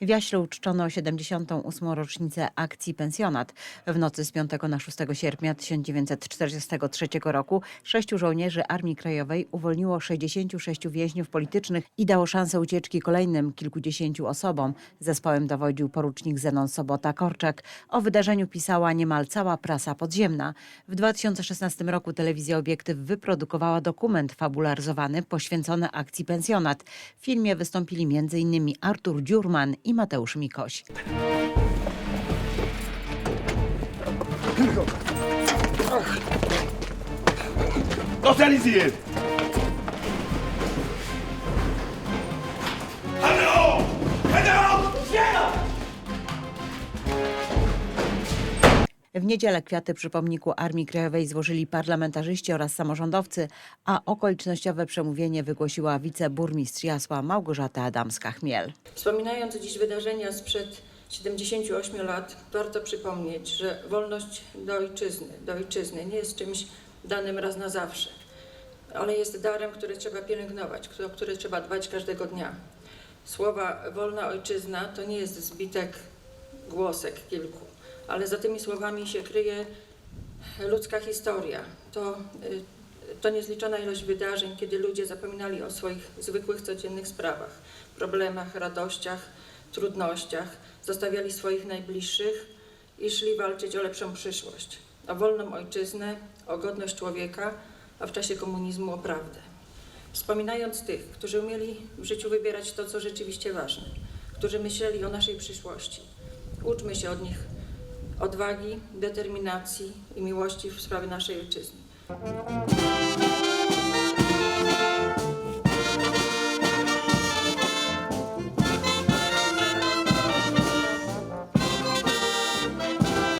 W Jaśle uczczono 78. rocznicę akcji Pensjonat. W nocy z 5 na 6 sierpnia 1943 roku sześciu żołnierzy Armii Krajowej uwolniło 66 więźniów politycznych i dało szansę ucieczki kolejnym kilkudziesięciu osobom. Zespołem dowodził porucznik Zenon Sobota-Korczak. O wydarzeniu pisała niemal cała prasa podziemna. W 2016 roku telewizja Obiektyw wyprodukowała dokument fabularyzowany poświęcony akcji Pensjonat. W filmie wystąpili m.in. Artur Dziurman i Mateusz Mikoś. Neutralisiert! Hände W niedzielę kwiaty przy pomniku Armii Krajowej złożyli parlamentarzyści oraz samorządowcy, a okolicznościowe przemówienie wygłosiła wiceburmistrz Jasła Małgorzata Adamska-Chmiel. Wspominając dziś wydarzenia sprzed 78 lat, warto przypomnieć, że wolność do ojczyzny, do ojczyzny nie jest czymś danym raz na zawsze, ale jest darem, który trzeba pielęgnować, o który trzeba dbać każdego dnia. Słowa wolna ojczyzna to nie jest zbitek głosek kilku, ale za tymi słowami się kryje ludzka historia. To, y, to niezliczona ilość wydarzeń, kiedy ludzie zapominali o swoich zwykłych, codziennych sprawach, problemach, radościach, trudnościach, zostawiali swoich najbliższych i szli walczyć o lepszą przyszłość, o wolną ojczyznę, o godność człowieka, a w czasie komunizmu o prawdę. Wspominając tych, którzy umieli w życiu wybierać to, co rzeczywiście ważne, którzy myśleli o naszej przyszłości, uczmy się od nich odwagi, determinacji i miłości w sprawie naszej ojczyzny.